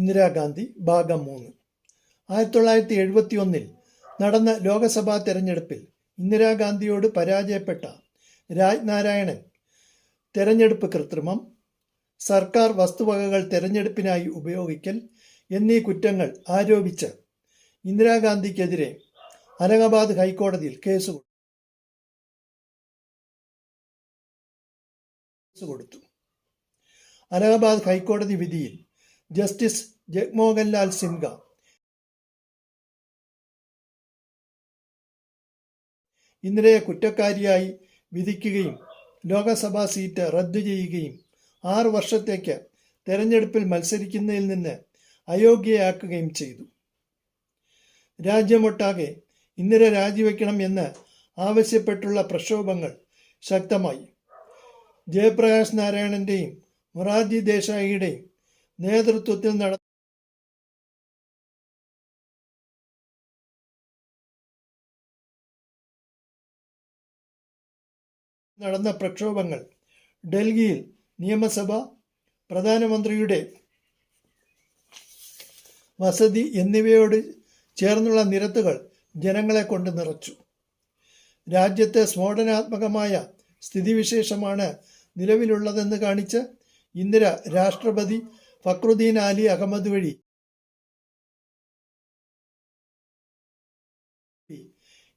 ഇന്ദിരാഗാന്ധി ഭാഗം മൂന്ന്. ആയിരത്തി തൊള്ളായിരത്തി എഴുപത്തി ഒന്നിൽ നടന്ന ലോക്സഭാ തെരഞ്ഞെടുപ്പിൽ ഇന്ദിരാഗാന്ധിയോട് പരാജയപ്പെട്ട രാജ്നാരായണൻ തെരഞ്ഞെടുപ്പ് കൃത്രിമം സർക്കാർ വസ്തുവകകൾ തെരഞ്ഞെടുപ്പിനായി ഉപയോഗിക്കൽ എന്നീ കുറ്റങ്ങൾ ആരോപിച്ച് ഇന്ദിരാഗാന്ധിക്കെതിരെ അലഹബാദ് ഹൈക്കോടതിയിൽ കേസ് കൊടുത്തു. അലഹബാദ് ഹൈക്കോടതി വിധിയിൽ ജസ്റ്റിസ് ജഗ്മോഹൻലാൽ സിൻഹ. ഇന്ദിരയെ കുറ്റക്കാരിയായി വിധിക്കുകയും ലോകസഭാ സീറ്റ് റദ്ദു ചെയ്യുകയും ആറ് വർഷത്തേക്ക് തെരഞ്ഞെടുപ്പിൽ മത്സരിക്കുന്നതിൽ നിന്ന് അയോഗ്യയാക്കുകയും ചെയ്തു. രാജ്യമൊട്ടാകെ ഇന്ദിര രാജിവെക്കണം എന്ന് ആവശ്യപ്പെട്ടുള്ള പ്രക്ഷോഭങ്ങൾ ശക്തമായി. ജയപ്രകാശ് നാരായണന്റെയും മൊറാർജി ദേശായിയുടെയും നേതൃത്വത്തിൽ നട നടന്ന പ്രക്ഷോഭങ്ങൾ. ഡൽഹിയിൽ നിയമസഭ പ്രധാനമന്ത്രിയുടെ വസതി എന്നിവയോട് ചേർന്നുള്ള നിരത്തുകൾ ജനങ്ങളെ കൊണ്ട് നിറച്ചു. രാജ്യത്തെ സ്ഫോടനാത്മകമായ സ്ഥിതിവിശേഷമാണ് നിലവിലുള്ളതെന്ന് കാണിച്ച് ഇന്ദിര രാഷ്ട്രപതി ഫക്രുദ്ദീൻ അലി അഹമ്മദ് വഴി.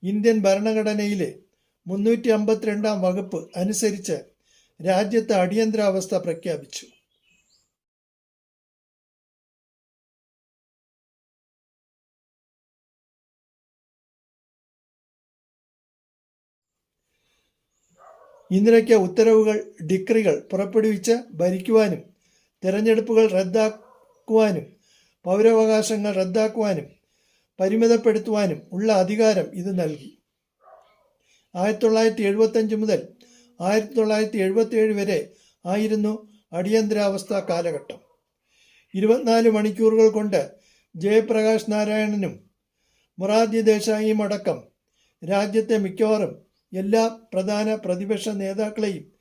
ഇന്ത്യൻ ഭരണഘടനയിലെ മുന്നൂറ്റി അമ്പത്തിരണ്ടാം വകുപ്പ് അനുസരിച്ച് രാജ്യത്ത് അടിയന്തരാവസ്ഥ പ്രഖ്യാപിച്ചു. ഇന്ദിരയ്ക്ക് ഉത്തരവുകൾ ഡിക്രികൾ പുറപ്പെടുവിച്ച് ഭരിക്കുവാനും തെരഞ്ഞെടുപ്പുകൾ റദ്ദാക്കുവാനും പൗരാവകാശങ്ങൾ റദ്ദാക്കുവാനും പരിമിതപ്പെടുത്തുവാനും ഉള്ള അധികാരം ഇത് നൽകി. ആയിരത്തി തൊള്ളായിരത്തി എഴുപത്തഞ്ച് മുതൽ ആയിരത്തി തൊള്ളായിരത്തി എഴുപത്തിയേഴ് വരെ ആയിരുന്നു അടിയന്തരാവസ്ഥ കാലഘട്ടം. ഇരുപത്തിനാല് മണിക്കൂറുകൾ കൊണ്ട് ജയപ്രകാശ് നാരായണനും മൊറാർജി ദേശായിയും അടക്കം രാജ്യത്തെ മിക്കവാറും എല്ലാ പ്രധാന പ്രതിപക്ഷ നേതാക്കളെയും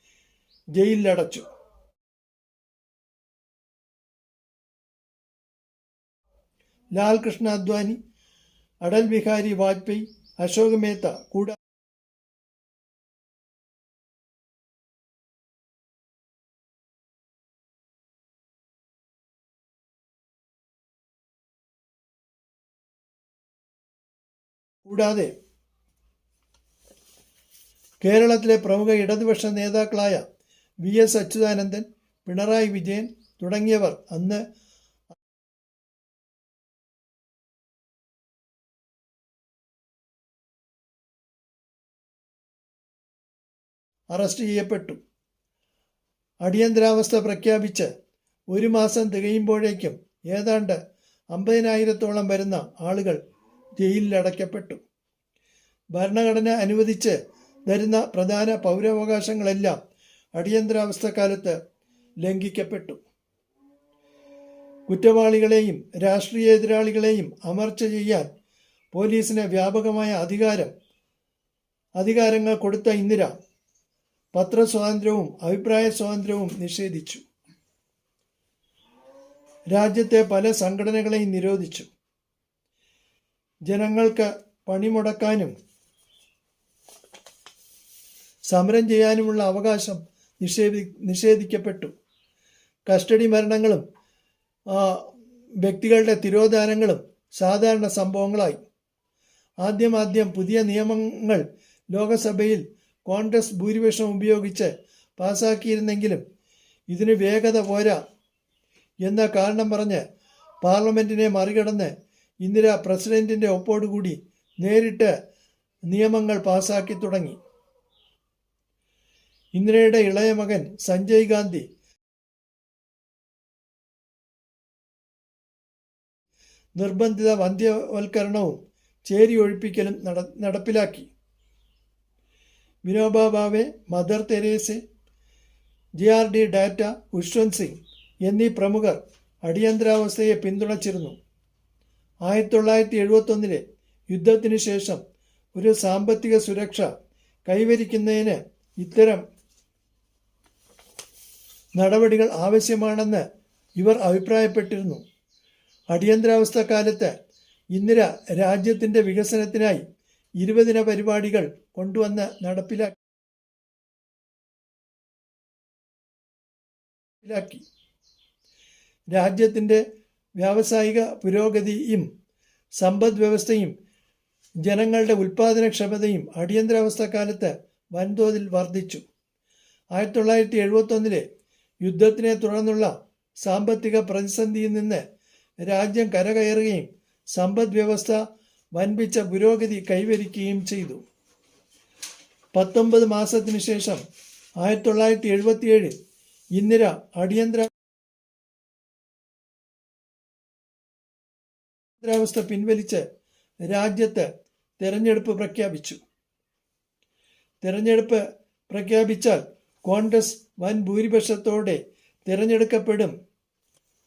ജയിലിലടച്ചു. ലാൽ കൃഷ്ണ അദ്വാനി അടൽ ബിഹാരി വാജ്പേയി അശോക് മേത്ത കൂടാ കൂടാതെ കേരളത്തിലെ പ്രമുഖ ഇടതുപക്ഷ നേതാക്കളായ വി എസ് അച്യുതാനന്ദൻ പിണറായി വിജയൻ തുടങ്ങിയവർ അന്ന് അറസ്റ്റ് ചെയ്യപ്പെട്ടു. അടിയന്തരാവസ്ഥ പ്രഖ്യാപിച്ച് ഒരു മാസം തികയുമ്പോഴേക്കും ഏതാണ്ട് അമ്പതിനായിരത്തോളം വരുന്ന ആളുകൾ ജയിലിലടയ്ക്കപ്പെട്ടു. ഭരണഘടന അനുവദിച്ച് തരുന്ന പ്രധാന പൗരാവകാശങ്ങളെല്ലാം അടിയന്തരാവസ്ഥക്കാലത്ത് ലംഘിക്കപ്പെട്ടു. കുറ്റവാളികളെയും രാഷ്ട്രീയ എതിരാളികളെയും അമർച്ച ചെയ്യാൻ പോലീസിന് വ്യാപകമായ അധികാരം അധികാരങ്ങൾ കൊടുത്ത ഇന്ദിര പത്രസ്വാതന്ത്ര്യവും അഭിപ്രായ സ്വാതന്ത്ര്യവും നിഷേധിച്ചു. രാജ്യത്തെ പല സംഘടനകളെയും നിരോധിച്ചു. ജനങ്ങൾക്ക് പണിമുടക്കാനും സമരം ചെയ്യാനുമുള്ള അവകാശം നിഷേധി നിഷേധിക്കപ്പെട്ടു. കസ്റ്റഡി മരണങ്ങളും വ്യക്തികളുടെ തിരോധാനങ്ങളും സാധാരണ സംഭവങ്ങളായി. ആദ്യമാദ്യം പുതിയ നിയമങ്ങൾ ലോകസഭയിൽ കോൺഗ്രസ് ഭൂരിപക്ഷം ഉപയോഗിച്ച് പാസാക്കിയിരുന്നെങ്കിലും ഇതിന് വേഗത പോരാ എന്ന കാരണം പറഞ്ഞ് പാർലമെന്റിനെ മറികടന്ന് ഇന്ദിര പ്രസിഡന്റിന്റെ ഒപ്പോടുകൂടി നേരിട്ട് നിയമങ്ങൾ പാസാക്കി തുടങ്ങി. ഇന്ദിരയുടെ ഇളയ മകൻ സഞ്ജയ് ഗാന്ധി നിർബന്ധിത വന്ധ്യവൽക്കരണവും ചേരി ഒഴിപ്പിക്കലും നട നടപ്പിലാക്കി. Vinoba Bhave Mother Teresa J R D Tata Khushwant Singh എന്നീ പ്രമുഖർ അടിയന്തരാവസ്ഥയെ പിന്തുണച്ചിരുന്നു. ആയിരത്തി തൊള്ളായിരത്തി എഴുപത്തൊന്നിലെ യുദ്ധത്തിനു ശേഷം ഒരു സാമ്പത്തിക സുരക്ഷ കൈവരിക്കുന്നതിന് ഇത്തരം നടപടികൾ ആവശ്യമാണെന്ന് ഇവർ അഭിപ്രായപ്പെട്ടിരുന്നു. അടിയന്തരാവസ്ഥ കാലത്ത് ഇന്ദിര രാജ്യത്തിന്റെ വികസനത്തിനായി ഇരുപതിന പരിപാടികൾ കൊണ്ടുവന്ന് നടപ്പിലാക്കി. രാജ്യത്തിന്റെ വ്യാവസായിക പുരോഗതിയും സമ്പദ് വ്യവസ്ഥയും ജനങ്ങളുടെ ഉൽപ്പാദനക്ഷമതയും അടിയന്തരാവസ്ഥ കാലത്ത് വൻതോതിൽ വർദ്ധിച്ചു. ആയിരത്തി തൊള്ളായിരത്തി എഴുപത്തൊന്നിലെ യുദ്ധത്തിനെ തുടർന്നുള്ള സാമ്പത്തിക പ്രതിസന്ധിയിൽ നിന്ന് രാജ്യം കരകയറുകയും സമ്പദ് വ്യവസ്ഥ വൻപിച്ച പുരോഗതി കൈവരിക്കുകയും ചെയ്തു. പത്തൊമ്പത് മാസത്തിനു ശേഷം ആയിരത്തി തൊള്ളായിരത്തി എഴുപത്തിയേഴിൽ ഇന്ദിര അടിയന്തര അടിയന്തരാവസ്ഥ പിൻവലിച്ച് രാജ്യത്ത് തെരഞ്ഞെടുപ്പ് പ്രഖ്യാപിച്ചു. തെരഞ്ഞെടുപ്പ് പ്രഖ്യാപിച്ചാൽ കോൺഗ്രസ് വൻ ഭൂരിപക്ഷത്തോടെ തിരഞ്ഞെടുക്കപ്പെടും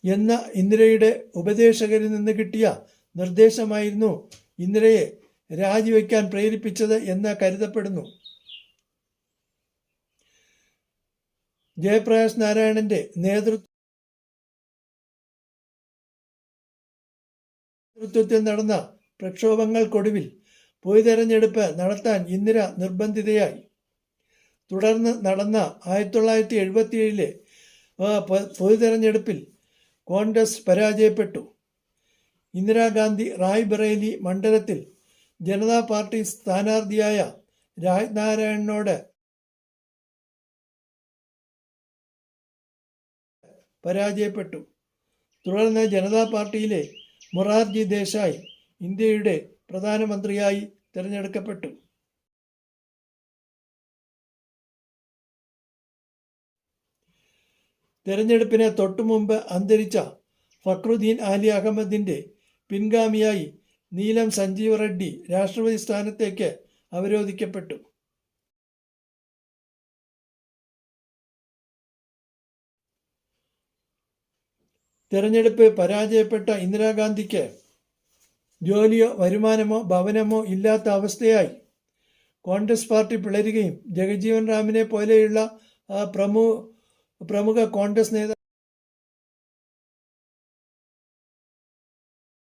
എന്ന ഇന്ദിരയുടെ ഉപദേശകരിൽ നിന്ന് കിട്ടിയ നിർദ്ദേശമായിരുന്നു ഇന്ദിരയെ രാജിവെക്കാൻ പ്രേരിപ്പിച്ചത് എന്ന് കരുതപ്പെടുന്നു. ജയപ്രകാശ് നാരായണന്റെ നേതൃത്വ നേതൃത്വത്തിൽ നടന്ന പ്രക്ഷോഭങ്ങൾക്കൊടുവിൽ പൊതുതെരഞ്ഞെടുപ്പ് നടത്താൻ ഇന്ദിര നിർബന്ധിതയായി. തുടർന്ന് നടന്ന ആയിരത്തി തൊള്ളായിരത്തി എഴുപത്തിയേഴിലെ പൊതുതെരഞ്ഞെടുപ്പിൽ കോൺഗ്രസ് പരാജയപ്പെട്ടു. ഇന്ദിരാഗാന്ധി റായ്ബറേലി മണ്ഡലത്തിൽ ജനതാ പാർട്ടി സ്ഥാനാർത്ഥിയായ രാജ്നാരായണനോട് പരാജയപ്പെട്ടു. തുടർന്ന് ജനതാ പാർട്ടിയിലെ മൊറാർജി ദേശായ് ഇന്ത്യയുടെ പ്രധാനമന്ത്രിയായി തിരഞ്ഞെടുക്കപ്പെട്ടു. തെരഞ്ഞെടുപ്പിന് തൊട്ടുമുമ്പ് അന്തരിച്ച ഫക്രുദ്ദീൻ ആലി അഹമ്മദിന്റെ പിൻഗാമിയായി നീലം സഞ്ജീവ് റെഡ്ഡി രാഷ്ട്രപതി സ്ഥാനത്തേക്ക് അവരോധിക്കപ്പെട്ടു. തെരഞ്ഞെടുപ്പ് പരാജയപ്പെട്ട ഇന്ദിരാഗാന്ധിക്ക് ജോലിയോ വരുമാനമോ ഭവനമോ ഇല്ലാത്ത അവസ്ഥയായി. കോൺഗ്രസ് പാർട്ടി പിളരുകയും ജഗജീവൻ റാമിനെ പോലെയുള്ള ആ, പ്രമു പ്രമുഖ കോൺഗ്രസ് നേതാ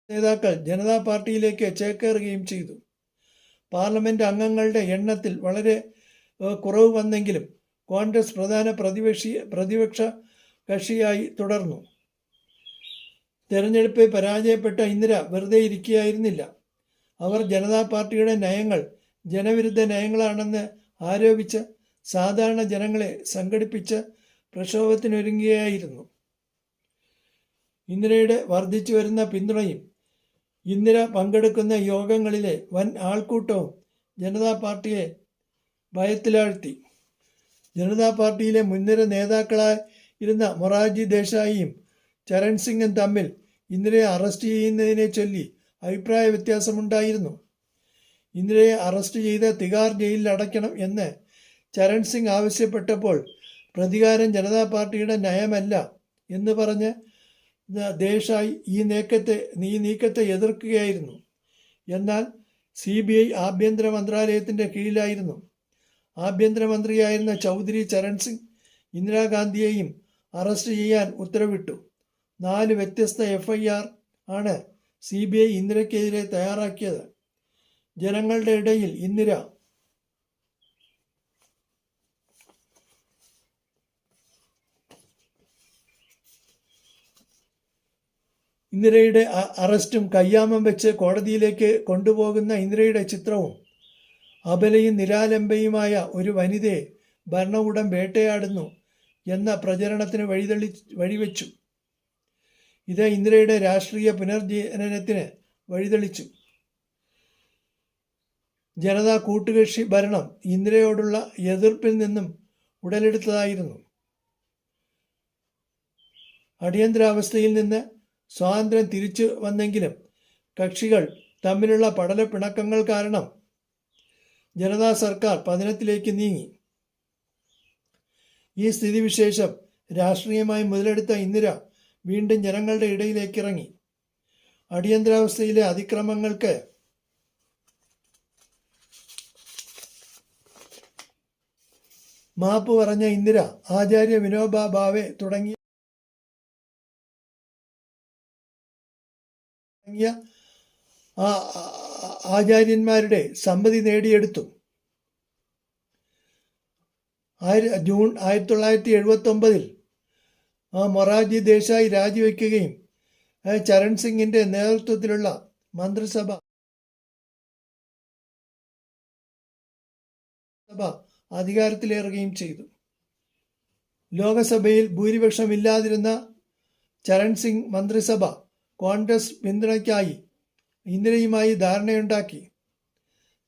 നേതാക്കൾ ജനതാ പാർട്ടിയിലേക്ക് ചേക്കേറുകയും ചെയ്തു. പാർലമെന്റ് അംഗങ്ങളുടെ എണ്ണത്തിൽ വളരെ കുറവ് വന്നെങ്കിലും കോൺഗ്രസ് പ്രധാന പ്രതിപക്ഷി പ്രതിപക്ഷ കക്ഷിയായി തുടർന്നു. തെരഞ്ഞെടുപ്പിൽ പരാജയപ്പെട്ട ഇന്ദിര വെറുതെ ഇരിക്കുകയായിരുന്നില്ല. അവർ ജനതാ പാർട്ടിയുടെ നയങ്ങൾ ജനവിരുദ്ധ നയങ്ങളാണെന്ന് ആരോപിച്ച് സാധാരണ ജനങ്ങളെ സംഘടിപ്പിച്ച് പ്രക്ഷോഭത്തിനൊരുങ്ങുകയായിരുന്നു. ഇന്ദിരയുടെ വർദ്ധിച്ചു വരുന്ന പിന്തുണയും ഇന്ദിര പങ്കെടുക്കുന്ന യോഗങ്ങളിലെ വൻ ആൾക്കൂട്ടവും ജനതാ പാർട്ടിയെ ഭയത്തിലാഴ്ത്തി. ജനതാ പാർട്ടിയിലെ മുൻനിര നേതാക്കളായിരുന്ന മൊറാർജി ദേശായിയും ചരൺ സിംഗും തമ്മിൽ ഇന്ദിരയെ അറസ്റ്റ് ചെയ്യുന്നതിനെ ചൊല്ലി അഭിപ്രായ വ്യത്യാസമുണ്ടായിരുന്നു. ഇന്ദിരയെ അറസ്റ്റ് ചെയ്ത് തിഹാർ ജയിലിൽ അടയ്ക്കണം എന്ന് ചരൺ സിംഗ് ആവശ്യപ്പെട്ടപ്പോൾ പ്രതികാരം ജനതാ പാർട്ടിയുടെ നയമല്ല എന്ന് പറഞ്ഞ് ദേശായി ഈ നീക്കത്തെ ഈ നീക്കത്തെ എതിർക്കുകയായിരുന്നു. എന്നാൽ സി ബി ഐ ആഭ്യന്തര മന്ത്രാലയത്തിന്റെ കീഴിലായിരുന്നു. ആഭ്യന്തരമന്ത്രിയായിരുന്ന ചൗധരി ചരൺ സിംഗ് ഇന്ദിരാഗാന്ധിയെയും അറസ്റ്റ് ചെയ്യാൻ ഉത്തരവിട്ടു. നാല് വ്യത്യസ്ത എഫ് ഐ ആർ ആണ് സി ബി ഐ ഇന്ദിരയ്ക്കെതിരെ തയ്യാറാക്കിയത്. ജനങ്ങളുടെ ഇടയിൽ ഇന്ദിര ഇന്ദിരയുടെ അറസ്റ്റും കയ്യാമം വെച്ച് കോടതിയിലേക്ക് കൊണ്ടുപോകുന്ന ഇന്ദിരയുടെ ചിത്രവും അബലയും നിരാലംബയുമായ ഒരു വനിതയെ ഭരണകൂടം വേട്ടയാടുന്നു എന്ന പ്രചരണത്തിന് വഴിതെളി വഴിവെച്ചു. ഇത് ഇന്ദിരയുടെ രാഷ്ട്രീയ പുനർജനനത്തിന് വഴിതെളിച്ചു. ജനതാ കൂട്ടുകക്ഷി ഭരണം ഇന്ദിരയോടുള്ള എതിർപ്പിൽ നിന്നും ഉടലെടുത്തതായിരുന്നു. അടിയന്തരാവസ്ഥയിൽ നിന്ന് സ്വാതന്ത്ര്യം തിരിച്ചു വന്നെങ്കിലും കക്ഷികൾ തമ്മിലുള്ള പടല പിണക്കങ്ങൾ കാരണം ജനതാ സർക്കാർ പതനത്തിലേക്ക് നീങ്ങി. ഈ സ്ഥിതിവിശേഷം രാഷ്ട്രീയമായി മുതലെടുത്ത ഇന്ദിര വീണ്ടും ജനങ്ങളുടെ ഇടയിലേക്ക് ഇറങ്ങി അടിയന്തരാവസ്ഥയിലെ അതിക്രമങ്ങൾക്ക് മാപ്പ് പറഞ്ഞ ഇന്ദിര ആചാര്യ വിനോബ ഭാവെ തുടങ്ങി തുടങ്ങിയ ആചാര്യന്മാരുടെ സമ്മതി നേടിയെടുത്തു. ആയിര ജൂൺ ആയിരത്തി തൊള്ളായിരത്തി എഴുപത്തി ഒമ്പതിൽ മൊറാർജി ദേശായി രാജിവെക്കുകയും ചരൺ സിംഗിന്റെ നേതൃത്വത്തിലുള്ള മന്ത്രിസഭ സഭ അധികാരത്തിലേറുകയും ചെയ്തു. ലോകസഭയിൽ ഭൂരിപക്ഷമില്ലാതിരുന്ന ചരൺ സിംഗ് മന്ത്രിസഭ കോൺഗ്രസ് പിന്തുണയ്ക്കായി ഇന്ദിരയുമായി ധാരണയുണ്ടാക്കി.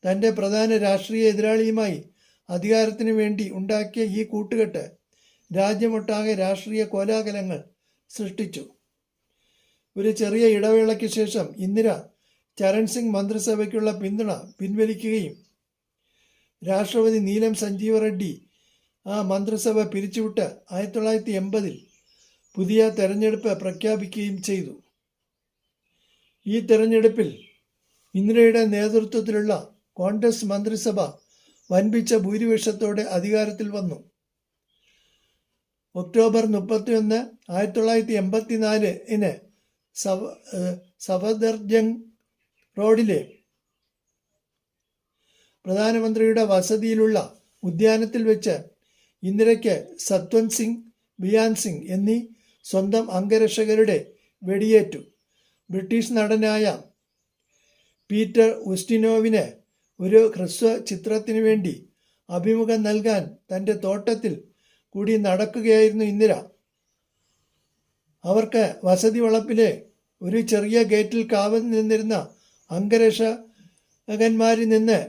തന്റെ പ്രധാന രാഷ്ട്രീയ എതിരാളിയുമായി അധികാരത്തിനു വേണ്ടി ഉണ്ടാക്കിയ ഈ കൂട്ടുകെട്ട് രാജ്യമൊട്ടാകെ രാഷ്ട്രീയ കോലാഹലങ്ങൾ സൃഷ്ടിച്ചു. ഒരു ചെറിയ ഇടവേളയ്ക്ക് ശേഷം ഇന്ദിര ചരൺ സിംഗ് മന്ത്രിസഭയ്ക്കുള്ള പിന്തുണ പിൻവലിക്കുകയും രാഷ്ട്രപതി നീലം സഞ്ജീവ റെഡ്ഡി ആ മന്ത്രിസഭ പിരിച്ചുവിട്ട് ആയിരത്തി തൊള്ളായിരത്തി എൺപതിൽ പുതിയ തെരഞ്ഞെടുപ്പ് പ്രഖ്യാപിക്കുകയും ചെയ്തു. ഈ തെരഞ്ഞെടുപ്പിൽ ഇന്ദിരയുടെ നേതൃത്വത്തിലുള്ള കോൺഗ്രസ് മന്ത്രിസഭ വൻപിച്ച ഭൂരിപക്ഷത്തോടെ അധികാരത്തിൽ വന്നു. ഒക്ടോബർ മുപ്പത്തിയൊന്ന് ആയിരത്തി തൊള്ളായിരത്തി എൺപത്തിനാലിന് സവ സഫദർജംഗ് റോഡിലെ പ്രധാനമന്ത്രിയുടെ വസതിയിലുള്ള ഉദ്യാനത്തിൽ വെച്ച് ഇന്ദിരയ്ക്ക് സത്വന്ത് സിംഗ് ബിയാൻ സിംഗ് എന്നീ സ്വന്തം അംഗരക്ഷകരുടെ വെടിയേറ്റു. ബ്രിട്ടീഷ് നടനായ പീറ്റർ ഉസ്റ്റിനോവിന് ഒരു ഹ്രസ്വ ചിത്രത്തിനു വേണ്ടി അഭിമുഖം നൽകാൻ തന്റെ തോട്ടത്തിൽ കൂടി നടക്കുകയായിരുന്നു ഇന്ദിര. അവർക്ക് വസതി വളപ്പിലെ ഒരു ചെറിയ ഗേറ്റിൽ കാവൽ നിന്നിരുന്ന അംഗരക്ഷകന്മാരിൽ നിന്ന്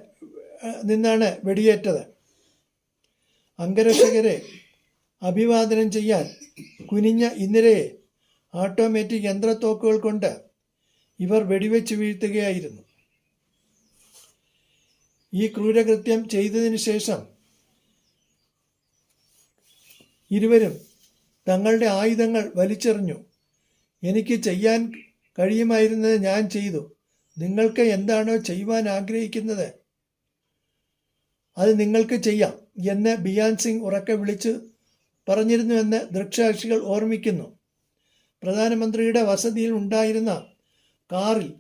നിന്നാണ് വെടിയേറ്റത്. അംഗരക്ഷകരെ അഭിവാദനം ചെയ്യാൻ കുനിഞ്ഞ ഇന്ദിരയെ ഓട്ടോമാറ്റിക് യന്ത്രത്തോക്കുകൾ കൊണ്ട് ഇവർ വെടിവെച്ച് വീഴ്ത്തുകയായിരുന്നു. ഈ ക്രൂരകൃത്യം ചെയ്തതിനു ശേഷം ഇരുവരും തങ്ങളുടെ ആയുധങ്ങൾ വലിച്ചെറിഞ്ഞു. എനിക്ക് ചെയ്യാൻ കഴിയുമായിരുന്നത് ഞാൻ ചെയ്തു. നിങ്ങൾക്ക് എന്താണോ ചെയ്യുവാൻ ആഗ്രഹിക്കുന്നത്? അത് നിങ്ങൾക്ക് ചെയ്യാം എന്ന് ബിയാൻ സിംഗ് ഉറക്കെ വിളിച്ച് പറഞ്ഞിരുന്നുവെന്ന് ദൃക്സാക്ഷികൾ ഓർമ്മിക്കുന്നു. പ്രധാനമന്ത്രിയുടെ വസതിയിൽ ഉണ്ടായിരുന്ന കാറിൽ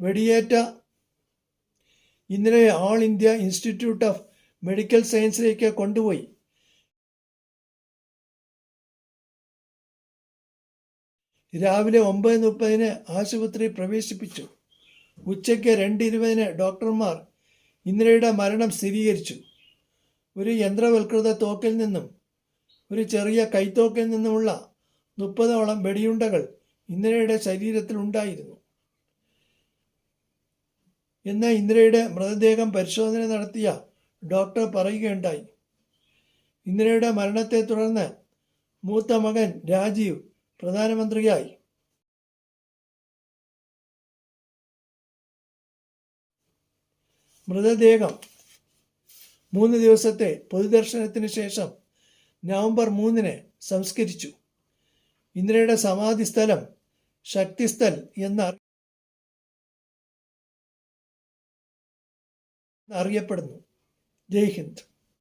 വെടിയേറ്റ ഇന്ദിരയെ All India Institute of Medical സയൻസിലേക്ക് കൊണ്ടുപോയി. രാവിലെ ഒമ്പത് മുപ്പതിന് ആശുപത്രി പ്രവേശിപ്പിച്ചു. ഉച്ചയ്ക്ക് രണ്ട് ഇരുപതിന് ഡോക്ടർമാർ ഇന്ദിരയുടെ മരണം സ്ഥിരീകരിച്ചു. ഒരു യന്ത്രവൽകൃത തോക്കിൽ നിന്നും ഒരു ചെറിയ കൈത്തോക്കിൽ നിന്നുമുള്ള മുപ്പതോളം വെടിയുണ്ടകൾ ഇന്ദിരയുടെ ശരീരത്തിൽ ഉണ്ടായിരുന്നു. എന്ന് ഇന്ദിരയുടെ മൃതദേഹം പരിശോധന നടത്തിയ ഡോക്ടർ പറയുകയുണ്ടായി. ഇന്ദിരയുടെ മരണത്തെ തുടർന്ന് മൂത്ത മകൻ രാജീവ് പ്രധാനമന്ത്രിയായി. മൃതദേഹം മൂന്ന് ദിവസത്തെ പൊതുദർശനത്തിന് ശേഷം നവംബർ മൂന്നിന് സംസ്കരിച്ചു. ഇന്ദിരയുടെ സമാധി സ്ഥലം ശക്തിസ്ഥൽ എന്ന അറിയപ്പെടുന്നു. ജയ് ഹിന്ദ്.